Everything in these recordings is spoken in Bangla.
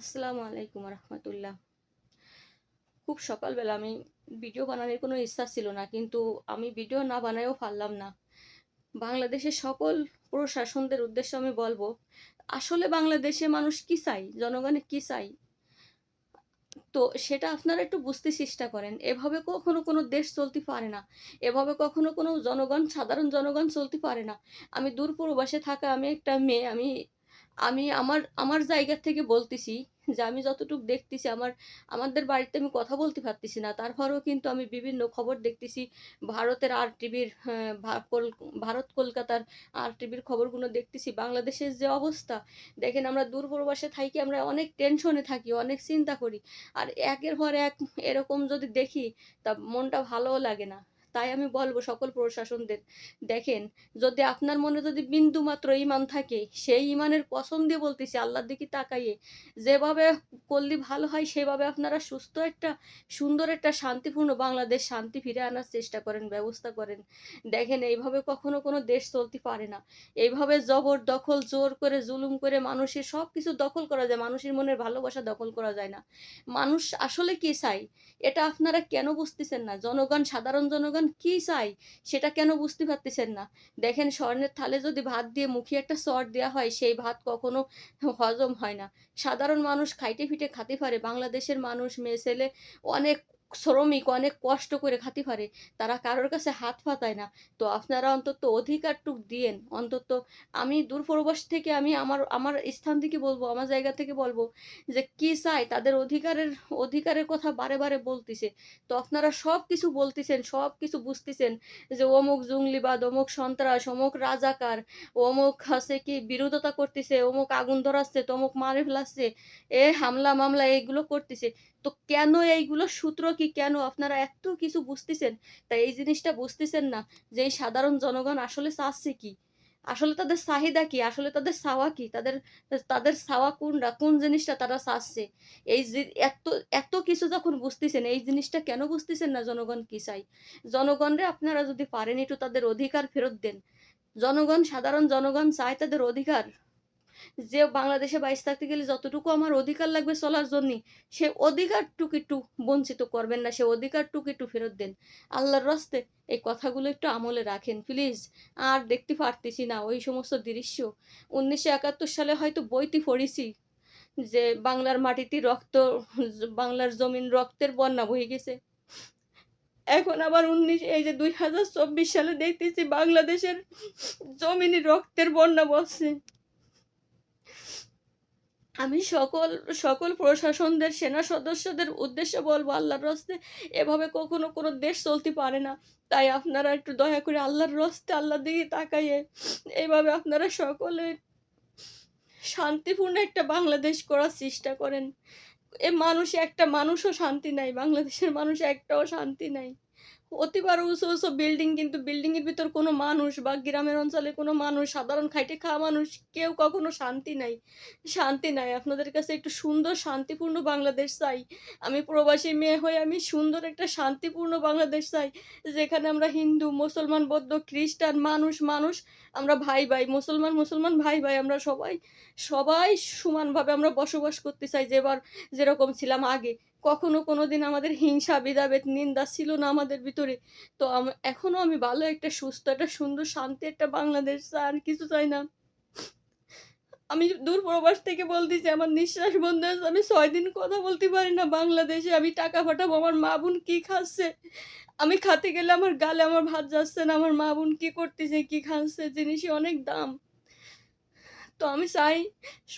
আসসালামু আলাইকুম রহমতুল্লাহ। খুব সকালবেলা আমি ভিডিও বানানোর কোনো ইচ্ছা ছিল না, কিন্তু আমি ভিডিও না বানায়ও পারলাম না। বাংলাদেশের সকল প্রশাসনদের উদ্দেশ্যে আমি বলব, আসলে বাংলাদেশে মানুষ কি চাই জনগণে কি চাই তো সেটা আপনারা একটু বুঝতে চেষ্টা করেন। এভাবে কখনো কোনো দেশ চলতে পারে না। এভাবে কখনো কোনো জনগণ, সাধারণ জনগণ চলতে পারে না। আমি দূর প্রবাসে থাকা আমি একটা মেয়ে, আমি আমি আমার আমার জায়গা থেকে বলতেছি যে আমি যতটুকু দেখতেছি আমার, আমাদের বাড়িতে আমি কথা বলতে পারতেছি না। তারপরেও কিন্তু আমি বিভিন্ন খবর দেখতেছি। ভারতের আর টিভির ভারত, কলকাতার আর টিভির খবরগুলো দেখতেছি। বাংলাদেশের যে অবস্থা, দেখেন আমরা দূর প্রবাসে থাকি, আমরা অনেক টেনশনে থাকি, অনেক চিন্তা করি। আর একের পর এক এরকম যদি দেখি, তা মনটা ভালোও লাগে না। তাই আমি বলব সকল প্রশাসনদের, দেখেন, যদি আপনার মনে যদি বিন্দু মাত্র ইমান থাকে, সেই ইমানের দিয়ে বলতেছি, আল্লাহর দিকে তাকাইয়ে, যেভাবে করলে ভালো হয়, সেভাবে আপনারা সুস্থ একটা, সুন্দর একটা শান্তিপূর্ণ বাংলাদেশ শান্তি ফিরে আনার চেষ্টা করেন, ব্যবস্থা করেন। দেখেন, এইভাবে কখনো কোনো দেশ চলতে পারে না। এইভাবে জবর, দখল, জোর করে, জুলুম করে মানুষের সব কিছু দখল করা যায়, মানুষের মনের ভালোবাসা দখল করা যায় না। মানুষ আসলে কি চাই এটা আপনারা কেন বুঝতেছেন না? জনগণ, সাধারণ জনগণ কি চাই? সেটা কেন বুঝতে পারতেছেন না? দেখেন স্বর্ণের থালে যদি ভাত দিয়ে মুখে একটা সর দেওয়া হয়, সেই ভাত কখনো হজম হয় না। সাধারণ মানুষ খাইটে ফিটে খাতে পারে। বাংলাদেশের মানুষ, মেয়ে, ছেলে অনেক শ্রমিক অনেক কষ্ট করে খাতে পারে, তারা কারোর কাছে হাত পাতায় না। তো আপনারা অন্তত অধিকারটুক দিয়েন। অন্তত আমি দূরপ্রবাস থেকে আমি আমার আমার স্থান থেকে বলব, আমার জায়গা থেকে বলব যে কি চাই তাদের অধিকারের অধিকারের কথা বারে বারে বলতেছে। তো আপনারা সব কিছু বলতেছেন, সব কিছু বুঝতেছেন যে অমুক জঙ্গলিবাদ, অমুক সন্ত্রাস, অমুক রাজাকার, অমুক হাসে কি বিরোধতা করতেছে, অমুক আগুন ধরাচ্ছে, তমুক মারে ফেলাচ্ছে, এ হামলা মামলা এইগুলো করতেছে। তো কেন এইগুলো সূত্র কি কেন আপনারা এত কিছু বুঝতেছেন? তাই এই জিনিসটা বুঝতেছেন না যে এই সাধারণ জনগণ আসলে চাচ্ছে কি? আসলে তাদের চাহিদা কি? আসলে তাদের চাওয়া কি? তাদের তাদের চাওয়া কোনটা? কোন জিনিসটা তারা চাচ্ছে? এই এত এত কিছু যখন বুঝতেছেন, এই জিনিসটা কেন বুঝতেছেন না জনগণ কি চাই জনগণরে আপনারা যদি পারেন একটু তাদের অধিকার ফেরত দেন। জনগণ, সাধারণ জনগণ চায় তাদের অধিকার? যে বাংলাদেশে বাইশ থাকতে গেলে যতটুকু আমার অধিকার লাগবে চলার জন্য, সে অধিকারটুকু একটু বঞ্চিত করবেন না, সে অধিকারটুকু একটু ফেরত দেন। আল্লাহর রস্তে এই কথাগুলো একটু আমলে রাখেন প্লিজ আর দেখতে পারতেছি না ওই সমস্ত দৃশ্য। উনিশশো একাত্তর সালে হয়তো বইতে পড়েছি যে বাংলার মাটিতে রক্ত, বাংলার জমিন রক্তের বন্যা বয়ে গেছে। এখন আবার উনিশ, এই যে দুই হাজার চব্বিশ সালে দেখতেছি বাংলাদেশের জমিনে রক্তের বন্যা বসছে। আমি সকল সকল প্রশাসনদের, সেনা সদস্যদের উদ্দেশ্যে বলব আল্লাহর রস্তে, এভাবে কখনো কোনো দেশ চলতে পারে না। তাই আপনারা একটু দয়া করে আল্লাহর রস্তে আল্লাহর দিকে তাকাইয়ে এইভাবে আপনারা সকলে শান্তিপূর্ণ একটা বাংলাদেশ করার চেষ্টা করেন। এ মানুষ একটা মানুষও শান্তি নাই, বাংলাদেশের মানুষ একটাও শান্তি নাই। অতিবার উঁচু উঁচু বিল্ডিং কিন্তু বিল্ডিং এর ভিতর কোনো মানুষ বা গ্রামের অঞ্চলে কোনো মানুষ, সাধারণ খাইটে খাওয়া মানুষ, কেউ কখনো শান্তি নাই। শান্তি নাই। আপনাদের কাছে একটু সুন্দর, শান্তিপূর্ণ বাংলাদেশ চাই। আমি প্রবাসী মেয়ে হয়ে আমি সুন্দর একটা শান্তিপূর্ণ বাংলাদেশ চাই, যেখানে আমরা হিন্দু, মুসলমান, বৌদ্ধ, খ্রিস্টান, মানুষ মানুষ, আমরা ভাই ভাই, মুসলমান মুসলমান, ভাই ভাই, আমরা সবাই সবাই সমানভাবে আমরা বসবাস করতে চাই, যেবার যেরকম ছিলাম আগে। কখনো কোনো দিন আমাদের হিংসা, ভেদাভেদ, নিন্দা ছিল না আমাদের ভিতরে। তো এখনও আমি ভালো একটা সুস্থ, একটা সুন্দর, শান্তি একটা বাংলাদেশ আর কিছু চাই না। আমি দূর প্রবাস থেকে বলতেছি, আমার নিঃশ্বাস বন্ধ আমি ছয় দিন কথা বলতে পারি না বাংলাদেশে, আমি টাকা পাঠাবো, আমার মা বোন কী খাচ্ছে? আমি খাতে গেলে আমার গালে আমার ভাত যাচ্ছে না, আমার মা বোন কী করতেছে, কী খাচ্ছে জিনিসই অনেক দাম। তো আমি চাই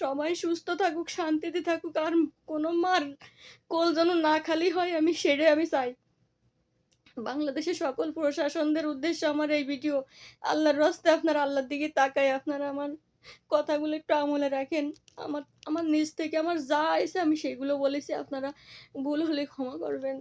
সবাই সুস্থ থাকুক, শান্তিতে থাকুক, আর কোনো মার কোল যেন না খালি হয়, আমি সেটাই আমি চাই। বাংলাদেশের সকল প্রশাসনদের উদ্দেশ্যে আমার এই ভিডিও। আল্লাহর রস্তে আপনার আল্লাহর দিকে তাকায়, আপনারা আমার কথাগুলো একটু আমলে রাখেন। আমার আমার নিজ থেকে আমার যা এসে আমি সেগুলো বলেছি, আপনারা ভুল হলে ক্ষমা করবেন।